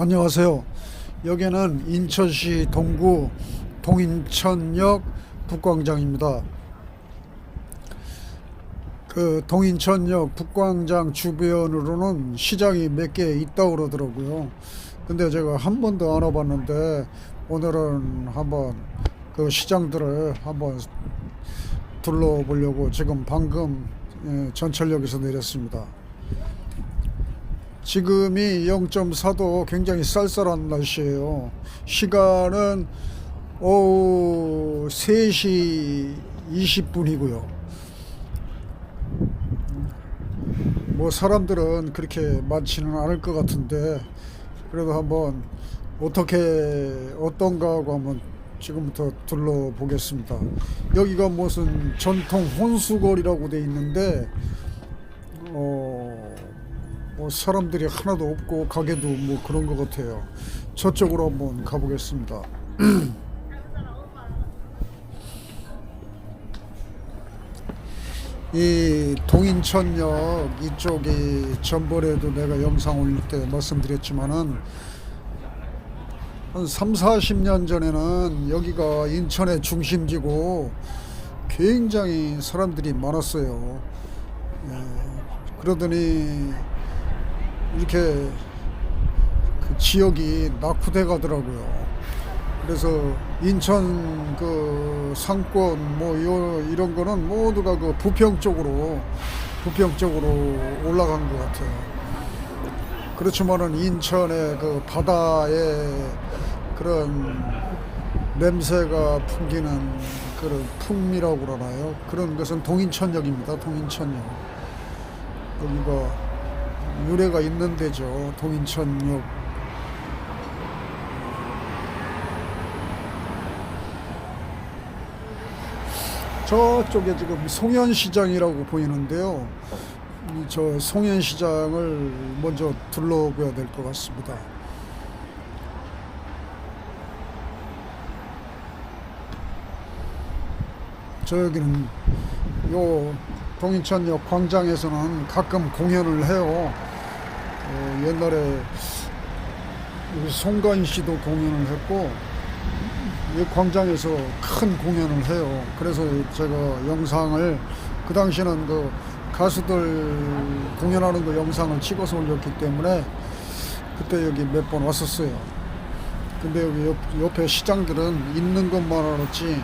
안녕하세요. 여기는 인천시 동구 동인천역 북광장입니다. 그 동인천역 북광장 주변으로는 시장이 몇 개 있다고 그러더라고요. 근데 제가 한 번도 안 와봤는데 오늘은 한번 그 시장들을 한번 둘러보려고 지금 방금 예, 전철역에서 내렸습니다. 지금이 0.4도 굉장히 쌀쌀한 날씨예요. 시간은 오후 3시 20분이고요. 뭐 사람들은 그렇게 많지는 않을 것 같은데 그래도 한번 어떻게 어떤가 하고 한번 지금부터 둘러보겠습니다. 여기가 무슨 전통 혼수거리라고 돼 있는데 어, 뭐 사람들이 하나도 없고 가게도 뭐 그런 것 같아요. 저쪽으로 한번 가보겠습니다. 이 동인천역 이쪽이 전번에도 내가 영상 올릴 때 말씀드렸지만은 한 3, 40년 전에는 여기가 인천의 중심지고 굉장히 사람들이 많았어요. 예, 그러더니 이렇게 그 지역이 낙후돼 가더라고요. 그래서 인천 그 상권 뭐 요, 이런 거는 모두가 그 부평 쪽으로 부평 쪽으로 올라간 것 같아요. 그렇지만은 인천의 그 바다의 그런 냄새가 풍기는 그런 풍미라고 그러나요? 그런 것은 동인천역입니다. 동인천역. 여기가 유래가 있는 데죠. 동인천역. 저쪽에 지금 송현시장이라고 보이는데요. 이저 송현시장을 먼저 둘러봐야 될 것 같습니다. 저기는 요 동인천역 광장에서는 가끔 공연을 해요. 어, 옛날에 송가인 씨도 공연을 했고 이 광장에서 큰 공연을 해요. 그래서 제가 영상을 그 당시에는 그 가수들 공연하는 거 영상을 찍어서 올렸기 때문에 그때 여기 몇 번 왔었어요. 근데 여기 옆, 옆에 시장들은 있는 것만 알았지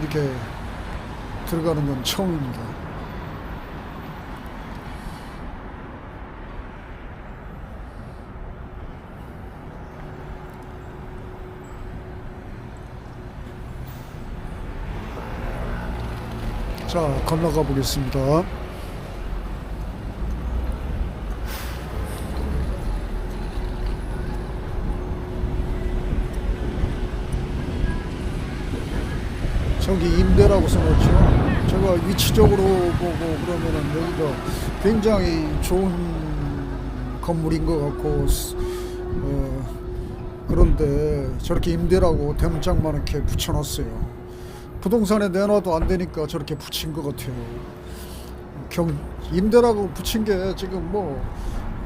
이렇게 들어가는 건 처음입니다. 자, 건너가 보겠습니다. 저기 임대라고 써놨죠. 제가 위치적으로 보고 그러면은 여기가 굉장히 좋은 건물인 것 같고, 어, 그런데 저렇게 임대라고 대문짝만 이렇게 붙여놨어요. 부동산에 내놔도 안 되니까 저렇게 붙인 것 같아요. 경, 임대라고 붙인 게 지금 뭐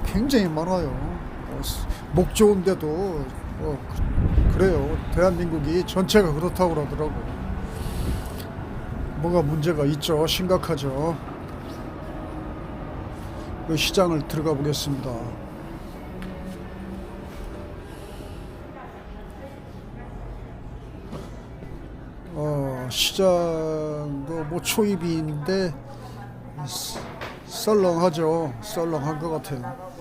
굉장히 많아요. 어, 목 좋은데도 뭐 그- 그래요. 대한민국이 전체가 그렇다고 그러더라고. 뭐가 문제가 있죠. 심각하죠. 그 시장을 들어가 보겠습니다. 어, 시장도 뭐 초입인데 썰- 썰렁하죠. 썰렁한 것 같아요.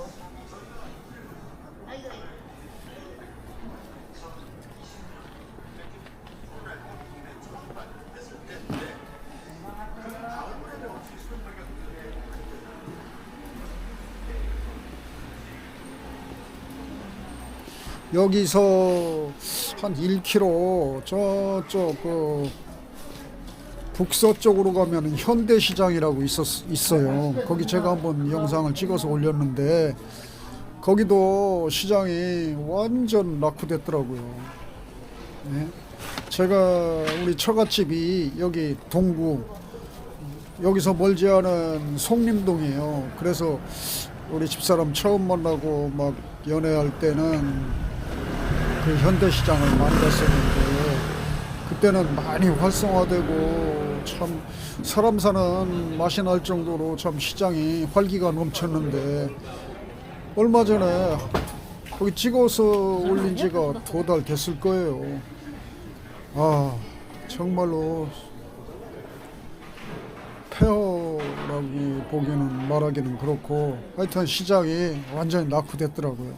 여기서 한 1km 저쪽 그 북서쪽으로 가면 현대시장이라고 있었, 있어요. 거기 제가 한번 영상을 찍어서 올렸는데 거기도 시장이 완전 낙후됐더라고요. 네. 제가 우리 처갓집이 여기 동구 여기서 멀지 않은 송림동이에요. 그래서 우리 집사람 처음 만나고 막 연애할 때는 그 현대시장을 많이 갔었는데 그때는 많이 활성화되고 참 사람 사는 맛이 날 정도로 참 시장이 활기가 넘쳤는데 얼마 전에 거기 찍어서 올린 지가 두 달 됐을 거예요. 아 정말로 폐허라고 보기는 말하기는 그렇고 하여튼 시장이 완전히 낙후됐더라고요.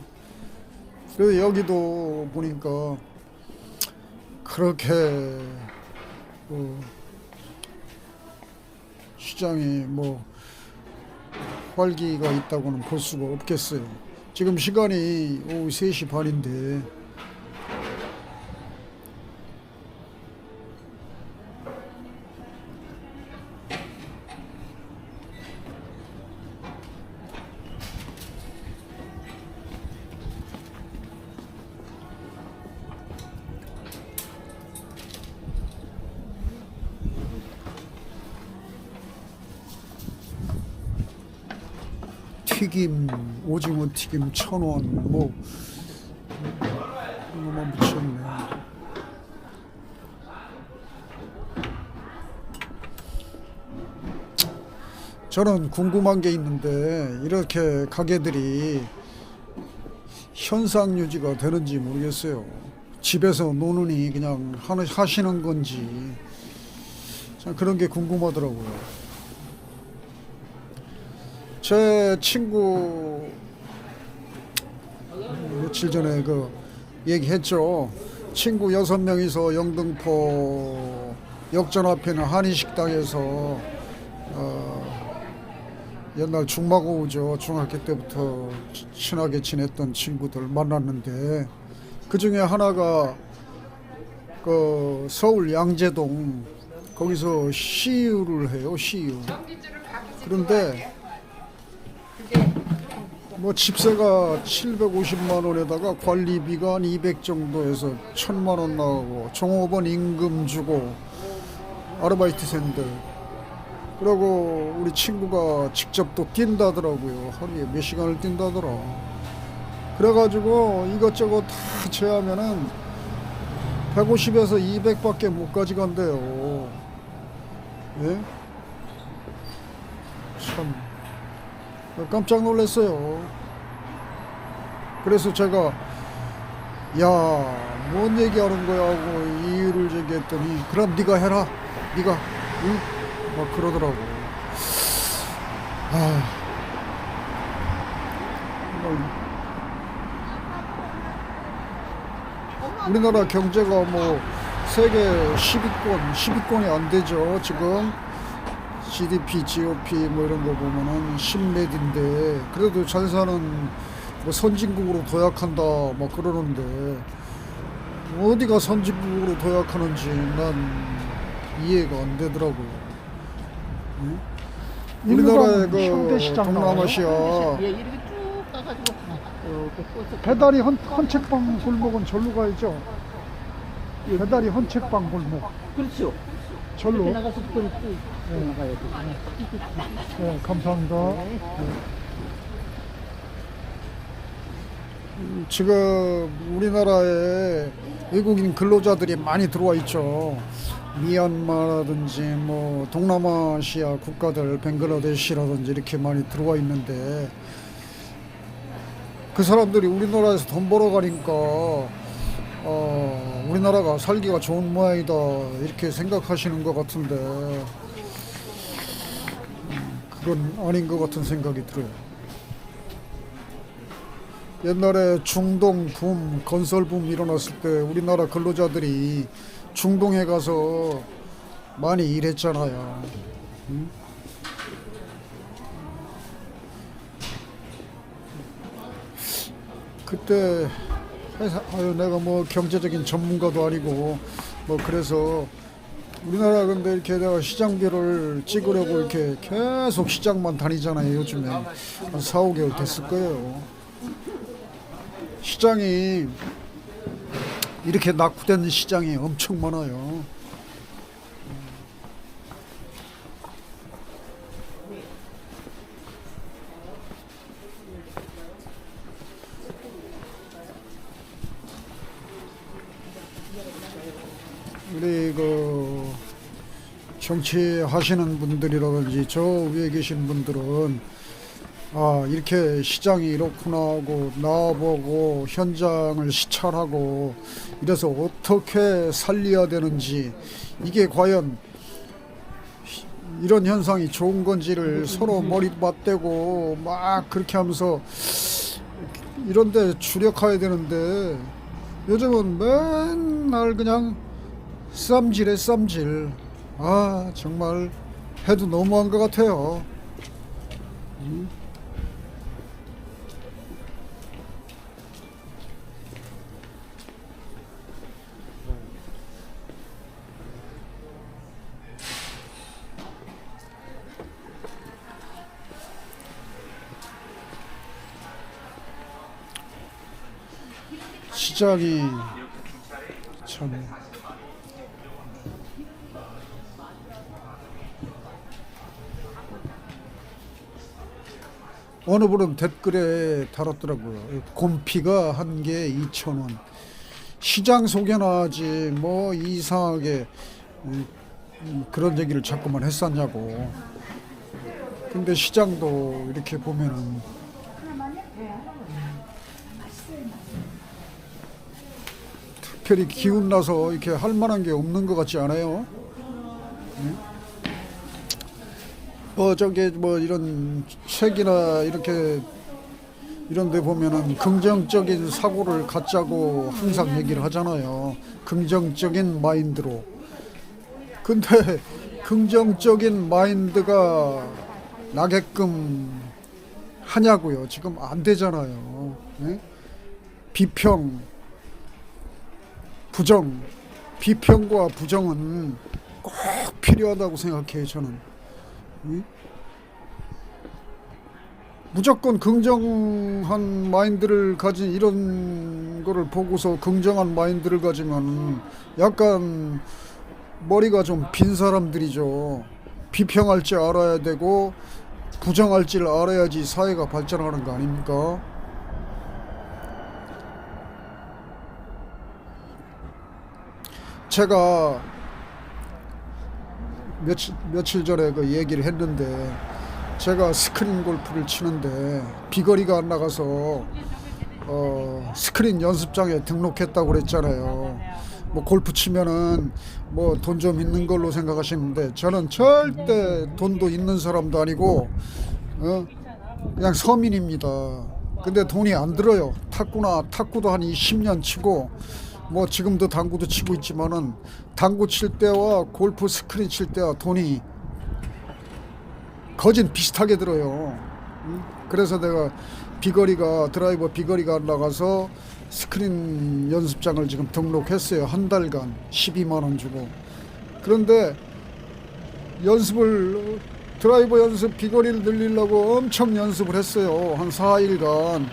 그래서 여기도 보니까 그렇게 뭐 시장이 뭐 활기가 있다고는 볼 수가 없겠어요. 지금 시간이 오후 3시 반인데 튀김 천 원 뭐 이거만 붙였네. 저는 궁금한 게 있는데 이렇게 가게들이 현상 유지가 되는지 모르겠어요. 집에서 노느니 그냥 하시는 건지. 참 그런 게 궁금하더라고요. 제 친구 며칠 전에 그 얘기했죠. 친구 여섯 명이서 영등포 역전 앞에 있는 한의식당에서 어, 옛날 중마고우죠. 중학교 때부터 치- 친하게 지냈던 친구들 만났는데 그 중에 하나가 그 서울 양재동 거기서 시유를 해요. 시유. 그런데 뭐 집세가 750만 원에다가 관리비가 한 200 정도에서 1000만 원 나가고 종업원 임금 주고 아르바이트생들. 그리고 우리 친구가 직접 또 뛴다더라고요. 하루에 몇 시간을 뛴다더라. 그래가지고 이것저것 다 제하면은 150에서 200밖에 못 가져간대요. 예? 참 깜짝 놀랐어요. 그래서 제가 야, 뭔 얘기하는 거야 하고 이유를 제기했더니 그럼 네가 해라. 네가 응? 막 그러더라고. 아. 우리나라 경제가 뭐 세계 10위권, 10위권이 안 되죠, 지금. GDP, GOP 뭐 이런 거 보면은 10몇인데 그래도 잘 사는 뭐 선진국으로 도약한다 막 그러는데 어디가 선진국으로 도약하는지 난 이해가 안 되더라고요. 응? 우리나라의 그 동남아시아 예. 배달이 헌, 헌책방 골목은 절로 가야죠. 배달이 헌책방 골목 그렇죠. 절로. 이렇게 나가서 또, 또 나가야 돼. 네, 감사합니다. 지금 우리나라에 외국인 근로자들이 많이 들어와 있죠. 미얀마라든지 뭐 동남아시아 국가들 벵글라데시라든지 이렇게 많이 들어와 있는데 그 사람들이 우리나라에서 돈 벌어가니까 어, 우리나라가 살기가 좋은 모양이다 이렇게 생각하시는 것 같은데 음, 그건 아닌 것 같은 생각이 들어요. 옛날에 중동 붐, 건설 붐 일어났을 때 우리나라 근로자들이 중동에 가서 많이 일했잖아요. 응? 그때 아유, 내가 뭐 경제적인 전문가도 아니고 뭐 그래서 우리나라 근데 이렇게 내가 시장비를 찍으려고 이렇게 계속 시장만 다니잖아요 요즘에 한 4, 5개월 됐을 거예요. 시장이 이렇게 낙후된 시장이 엄청 많아요. 정치하시는 분들이라든지 저 위에 계신 분들은 아 이렇게 시장이 이렇구나 하고 나와보고 현장을 시찰하고 이래서 어떻게 살려야 되는지 이게 과연 이런 현상이 좋은 건지를 서로 머리 맞대고 막 그렇게 하면서 이런데 주력해야 되는데 요즘은 맨날 그냥 쌈질에 쌈질. 아 정말 해도 너무한 것 같아요. 시장이 참 어느 분은 댓글에 달았더라고요. 곰피가 한 개 2,000원. 시장 소개나 하지 뭐 이상하게 음, 음, 그런 얘기를 자꾸만 했었냐고. 근데 시장도 이렇게 보면은 특별히 기운 나서 이렇게 할 만한 게 없는 것 같지 않아요? 응? 뭐 저게 뭐 이런 책이나 이렇게 이런 데 보면은 긍정적인 사고를 갖자고 항상 얘기를 하잖아요. 긍정적인 마인드로. 근데 긍정적인 마인드가 나게끔 하냐고요. 지금 안 되잖아요. 예? 비평, 부정, 비평과 부정은 꼭 필요하다고 생각해요. 저는. 응? 무조건 긍정한 마인드를 가진 이런 거를 보고서 긍정한 마인드를 가지면 약간 머리가 좀 빈 사람들이죠. 비평할 줄 알아야 되고 부정할 줄 알아야지 사회가 발전하는 거 아닙니까? 제가 며칠 며칠 전에 그 얘기를 했는데 제가 스크린 골프를 치는데 비거리가 안 나가서 어 스크린 연습장에 등록했다고 그랬잖아요. 뭐 골프 치면은 뭐 돈 좀 있는 걸로 생각하시는데 저는 절대 돈도 있는 사람도 아니고 어 그냥 서민입니다. 근데 돈이 안 들어요. 탁구나 탁구도 한 20년 치고 뭐 지금도 당구도 치고 있지만은 당구 칠 때와 골프 스크린 칠 때와 돈이 거진 비슷하게 들어요. 음? 그래서 내가 비거리가 드라이버 비거리가 안 나가서 스크린 연습장을 지금 등록했어요. 한 달간 12만 원 주고. 그런데 연습을 드라이버 연습 비거리를 늘리려고 엄청 연습을 했어요. 한 4일간.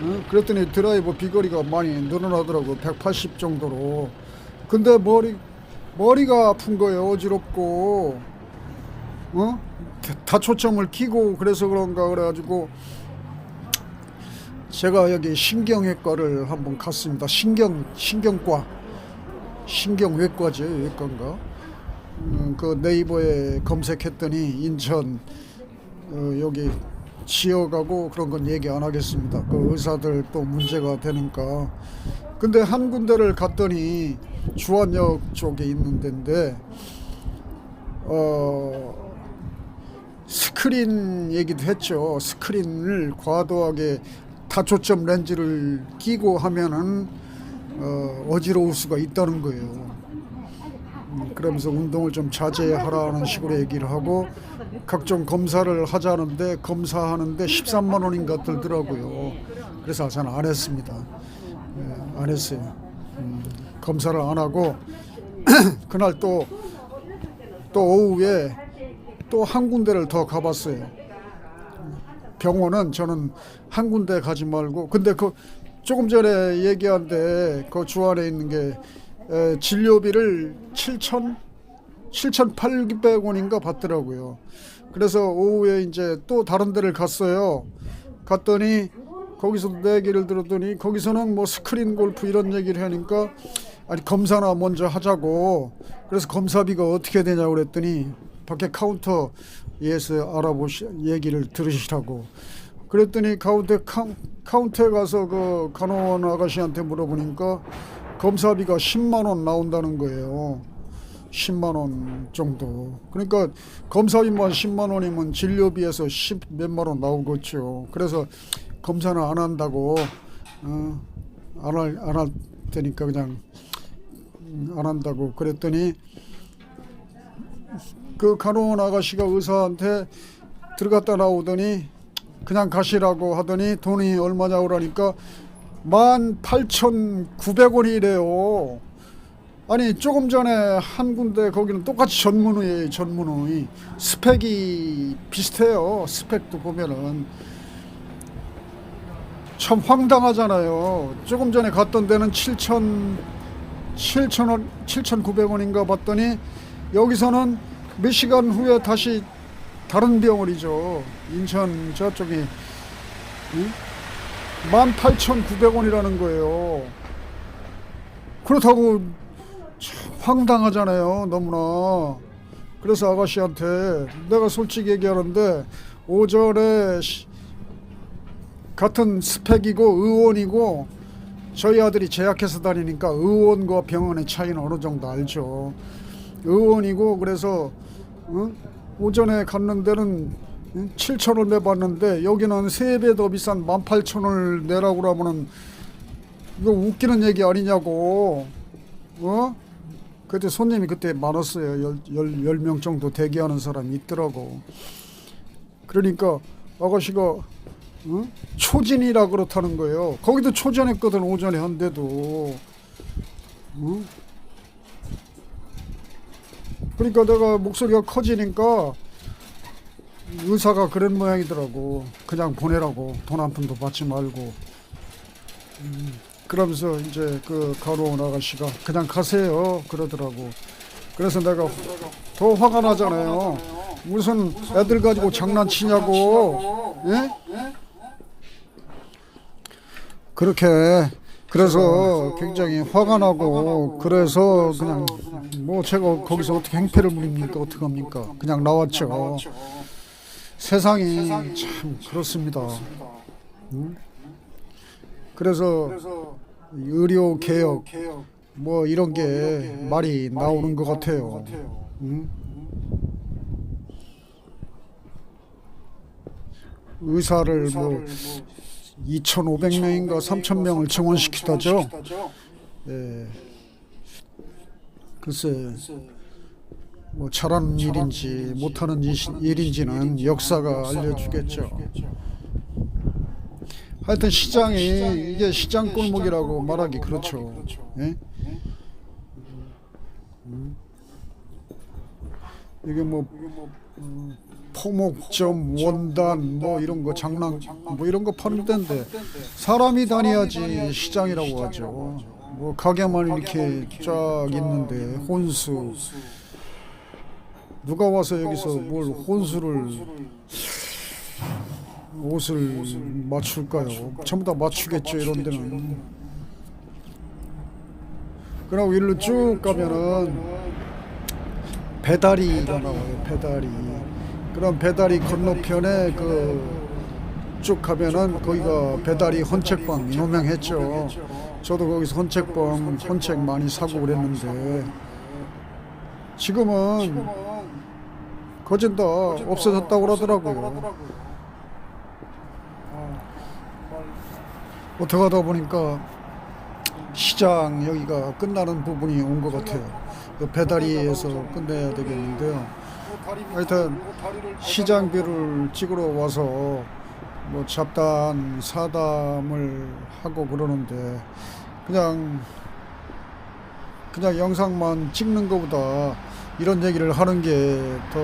어? 그랬더니 드라이버 비거리가 많이 늘어나더라고. 180 정도로. 근데 머리 머리가 아픈 거예요. 어지럽고. 어? 다초점을 끼고 그래서 그런가 그래가지고 제가 여기 신경외과를 한번 갔습니다. 신경 신경과 신경외과죠 외과인가? 음, 그 네이버에 검색했더니 인천 어, 여기 지역하고 그런 건 얘기 안 하겠습니다. 그 의사들 또 문제가 되니까. 근데 한 군데를 갔더니 주안역 쪽에 있는 데인데 어 스크린 얘기도 했죠. 스크린을 과도하게 다초점 렌즈를 끼고 하면은 어, 어지러울 수가 있다는 거예요. 음, 그러면서 운동을 좀 자제하라는 식으로 얘기를 하고 각종 검사를 하자는데 검사하는데 13만 원인가 들더라고요. 그래서 저는 안 했습니다. 예, 안 했어요. 음, 검사를 안 하고 그날 또 또 오후에 또 한 군데를 더 가봤어요. 병원은 저는 한 군데 가지 말고 근데 그 조금 전에 얘기한데 그 주안에 있는 게 에, 진료비를 7천 7,800원인가 받더라고요. 그래서 오후에 이제 또 다른 데를 갔어요. 갔더니 거기서 내 얘기를 들었더니 거기서는 뭐 스크린 골프 이런 얘기를 하니까 아니 검사나 먼저 하자고 그래서 검사비가 어떻게 되냐고 그랬더니 밖에 카운터에서 알아보시 얘기를 들으시라고 그랬더니 카운터 카운, 카운터에 가서 그 간호원 아가씨한테 물어보니까 검사비가 10만 원 나온다는 거예요. 10만 원 정도. 그러니까 검사비만 10만 원이면 진료비에서 10 몇만 원 나오겠죠. 그래서 검사는 안 한다고 어, 안할 안 할 테니까 그냥 음, 안 한다고 그랬더니 그 간호원 아가씨가 의사한테 들어갔다 나오더니 그냥 가시라고 하더니 돈이 얼마냐고 그러니까 18,900원이래요. 아니 조금 전에 한 군데 거기는 똑같이 전문의 전문의 스펙이 비슷해요. 스펙도 보면은 참 황당하잖아요. 조금 전에 갔던 데는 7천 7천 원 7,900원인가 봤더니 여기서는 몇 시간 후에 다시 다른 병원이죠. 인천 저쪽이 18,900원이라는 거예요. 그렇다고 참 황당하잖아요. 너무나. 그래서 아가씨한테 내가 솔직히 얘기하는데 오전에 시- 같은 스펙이고 의원이고 저희 아들이 제약회사 다니니까 의원과 병원의 차이는 어느 정도 알죠. 의원이고 그래서 어? 오전에 갔는 데는 7천을 내봤는데 여기는 세배더 비싼 18,000원을 내라고 그러면은 이거 웃기는 얘기 아니냐고 어? 그때 손님이 그때 많았어요 열, 열, 열 명 정도 대기하는 사람이 있더라고 그러니까 아가씨가 어? 초진이라 그렇다는 거예요 거기도 초전했거든 오전에 한데도 어? 그러니까 내가 목소리가 커지니까 의사가 그런 모양이더라고. 그냥 보내라고 돈 한 푼도 받지 말고. 음, 그러면서 이제 그 간호원 아가씨가 그냥 가세요 그러더라고. 그래서 내가 더 화가 나잖아요. 무슨 애들 가지고 장난치냐고. 예? 그렇게 그래서 굉장히 화가 나고 그래서 그냥 뭐 제가 거기서 어떻게 행패를 부립니까 어떻게 합니까 그냥 나왔죠 세상이 참 그렇습니다 응? 그래서 의료 개혁 뭐 이런 게 말이 나오는 것 같아요 응? 의사를 뭐 2,500명인가 3,000명을 증원시키다죠. 예. 글쎄 뭐 잘하는 일인지 못하는 일- 일인지는 역사가 알려주겠죠. 하여튼 시장이 이게 시장 골목이라고 말하기 그렇죠. 예? 음. 이게 뭐 음, 포목점 원단 뭐 이런 거 장난 뭐 이런 거 파는 데인데 사람이 다녀야지 시장이라고 하죠. 뭐 가게만 이렇게 쫙 있는데 혼수 누가 와서 여기서 뭘 혼수를 옷을 맞출까요? 전부 다 맞추겠죠 이런 데는. 그리고 일로 쭉 가면은 배다리가 나와요. 배다리. 그럼 배다리 건너편에 그 쭉 가면은 거기가 배다리 헌책방 유명했죠. 저도 거기서 헌책방 헌책 많이 사고 그랬는데 지금은 거진 다 없어졌다고 그러더라고요. 어떻게 하다 보니까 시장 여기가 끝나는 부분이 온 것 같아요. 그 배다리에서 끝내야 되겠는데요. 하여튼 시장비를 찍으러 와서 뭐 잡담 사담을 하고 그러는데 그냥 그냥 영상만 찍는 것보다 이런 얘기를 하는 게 더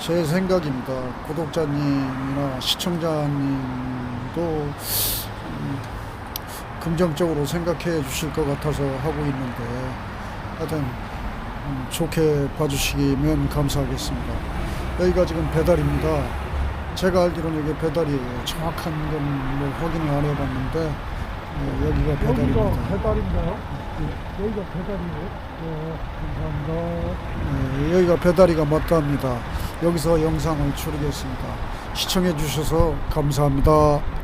제 생각입니다. 구독자님이나 시청자님도 음, 긍정적으로 생각해 주실 것 같아서 하고 있는데 하여튼 음, 좋게 봐주시면 감사하겠습니다. 여기가 지금 배달입니다. 제가 알기로는 이게 배달이에요. 정확한 건 뭐 확인을 안 해봤는데 네, 여기가 여기가 배달입니다. 배달인가요? 여기가 배달이고. 네, 감사합니다. 네, 여기가 배다리가 맞답니다. 여기서 영상을 추리겠습니다. 시청해 주셔서 감사합니다.